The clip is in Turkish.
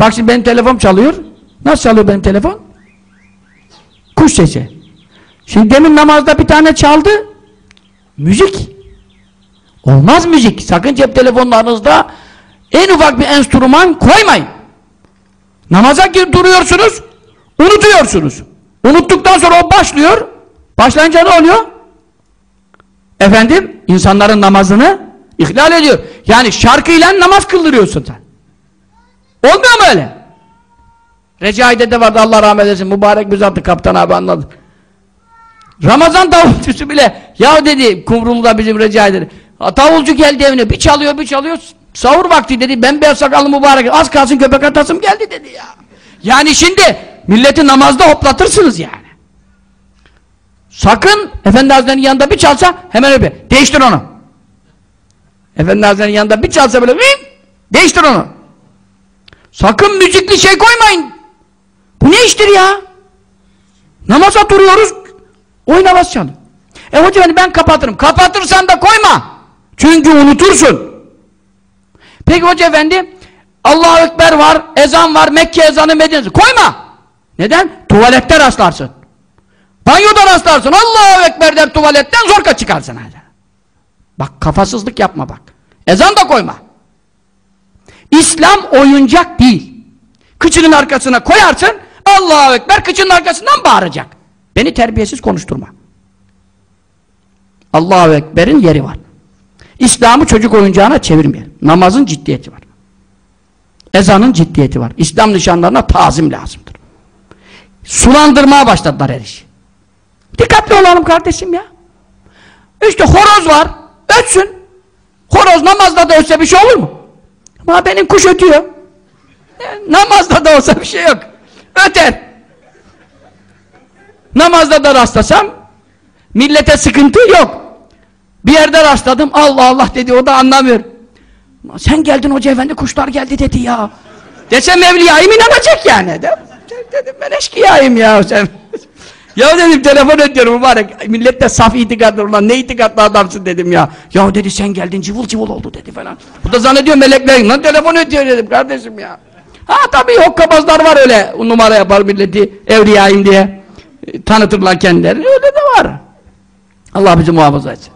Bak şimdi benim telefon çalıyor. Nasıl çalıyor benim telefon? Kuş sesi. Şimdi demin namazda bir tane çaldı. Müzik. Olmaz müzik. Sakın cep telefonlarınızda en ufak bir enstrüman koymayın. Namaza gir duruyorsunuz, unutuyorsunuz. Unuttuktan sonra o başlıyor. Başlayınca ne oluyor? Efendim, insanların namazını ihlal ediyor. Yani şarkıyla namaz kıldırıyorsun sen. Olmuyor mu öyle? Recai'de de vardı Allah rahmet eylesin. Mübarek bir zattı kaptan abi anladı. Ramazan davulcusu bile ya dedi Kumrulu'da bizim Recai'de davulcu geldi evine bir çalıyor bir çalıyor sahur vakti dedi ben beyaz sakallı mübarek az kalsın köpek atasım geldi dedi ya. Yani şimdi milleti namazda hoplatırsınız yani. Sakın Efendi Hazretleri'nin yanında bir çalsa hemen öyle değiştir onu. Efendi Hazretleri'nin yanında bir çalsa böyle vim, değiştir onu. Sakın müzikli şey koymayın. Bu ne iştir ya? Namaza duruyoruz oynamaz çalıyor. E hoca efendi ben kapatırım. Kapatırsan da koyma. Çünkü unutursun. Peki hoca efendi Allahu Ekber var, ezan var, Mekke ezanı Medine'si. Koyma. Neden? Tuvalette rastlarsın. Banyoda rastlarsın. Allahu Ekber der tuvaletten zorka çıkarsın. Hadi. Bak kafasızlık yapma bak. Ezan da koyma. İslam oyuncak değil. Kıçının arkasına koyarsın, Allahu Ekber kıçının arkasından bağıracak. Beni terbiyesiz konuşturma. Allahu Ekber'in yeri var. İslam'ı çocuk oyuncağına çevirmeyelim. Namazın ciddiyeti var. Ezanın ciddiyeti var. İslam nişanlarına tazim lazımdır. Sulandırmaya başladılar her işi. Dikkatli olalım kardeşim ya. İşte horoz var, ötsün. Horoz namazda da ötse bir şey olur mu? Ama benim kuş ötüyor. E, namazda da olsa bir şey yok. Öter. Namazda da rastlasam millete sıkıntı yok. Bir yerde rastladım Allah Allah dedi o da anlamıyor. Sen geldin hoca efendi kuşlar geldi dedi ya. Desem evliyayım inanacak yani. De, dedim ben eşkıyayım ya sen. ya dedim telefon ediyorum mübarek. Millet de saf itikadlı ulan ne itikadlı adamsın dedim ya. Ya dedi sen geldin cıvıl cıvıl oldu dedi falan. Bu da zannediyor melekler lan telefon ediyor dedim kardeşim ya. Ha tabii hokkabazlar var öyle numara yapar milleti evliyayım diye e, tanıtırlar kendilerini öyle de var. Allah bizi muhafaza etsin.